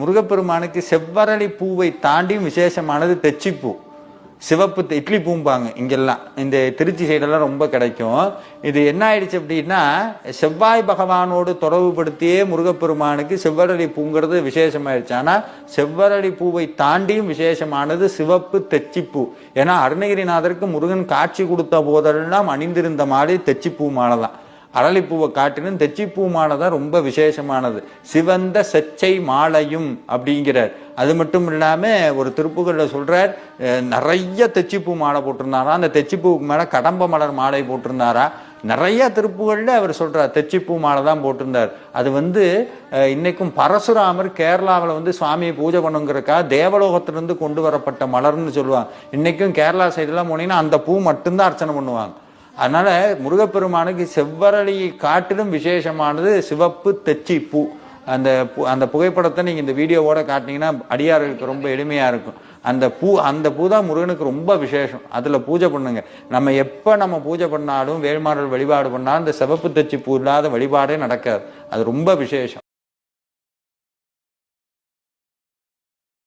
முருகப்பெருமானுக்கு செவ்வரளி பூவை தாண்டியும் விசேஷமானது தெச்சிப்பூ. சிவப்பு இட்லி பூம்பாங்க இங்கெல்லாம். இந்த திருச்சி சைடெல்லாம் ரொம்ப கிடைக்கும். இது என்ன ஆயிடுச்சு அப்படின்னா செவ்வாய் பகவானோடு தொடர்புபடுத்தியே முருகப்பெருமானுக்கு செவ்வரளி பூங்கிறது விசேஷமாயிடுச்சு. ஆனால் செவ்வரளி பூவை தாண்டியும் விசேஷமானது சிவப்பு தெச்சிப்பூ. ஏன்னா அருணகிரிநாதருக்கு முருகன் காட்சி கொடுத்த போதெல்லாம் அணிந்திருந்த மாதிரி தெச்சிப்பூ மாலை தான் அரளிப்பூவை காட்டிலும் தெச்சிப்பூ மாலை தான் ரொம்ப விசேஷமானது. சிவந்த செச்சை மாலையும் அப்படிங்கிறார். அது மட்டும் இல்லாமல் ஒரு திருப்புகளில் சொல்கிறார் நிறைய தெச்சிப்பூ மாலை போட்டிருந்தாரா? அந்த தெச்சிப்பூவுக்கு மேலே கடம்ப மலர் மாலை போட்டிருந்தாரா? நிறைய திருப்புகளில் அவர் சொல்கிறார் தெச்சிப்பூ மாலை தான் போட்டிருந்தார். அது வந்து இன்றைக்கும் பரசுராமர் கேரளாவில் வந்து சுவாமியை பூஜை பண்ணுங்கிறக்காக தேவலோகத்திலிருந்து கொண்டு வரப்பட்ட மலர்னு சொல்லுவாங்க. இன்றைக்கும் கேரளா சைடெலாம் போனீங்கன்னா அந்த பூ மட்டும்தான் அர்ச்சனை பண்ணுவாங்க. அதனால முருகப்பெருமானுக்கு செவ்வரளியை காட்டிலும் விசேஷமானது சிவப்பு தெச்சி பூ. அந்த அந்த புகைப்படத்தை நீங்கள் இந்த வீடியோவோட காட்டினீங்கன்னா அடியார்களுக்கு ரொம்ப எளிமையாக இருக்கும். அந்த பூ அந்த பூ தான் முருகனுக்கு ரொம்ப விசேஷம். அதில் பூஜை பண்ணுங்க. நம்ம எப்போ நம்ம பூஜை பண்ணாலும் வேல்மாறல் வழிபாடு பண்ணாலும் இந்த சிவப்பு தச்சு பூ இல்லாத வழிபாடே நடக்காது. அது ரொம்ப விசேஷம்.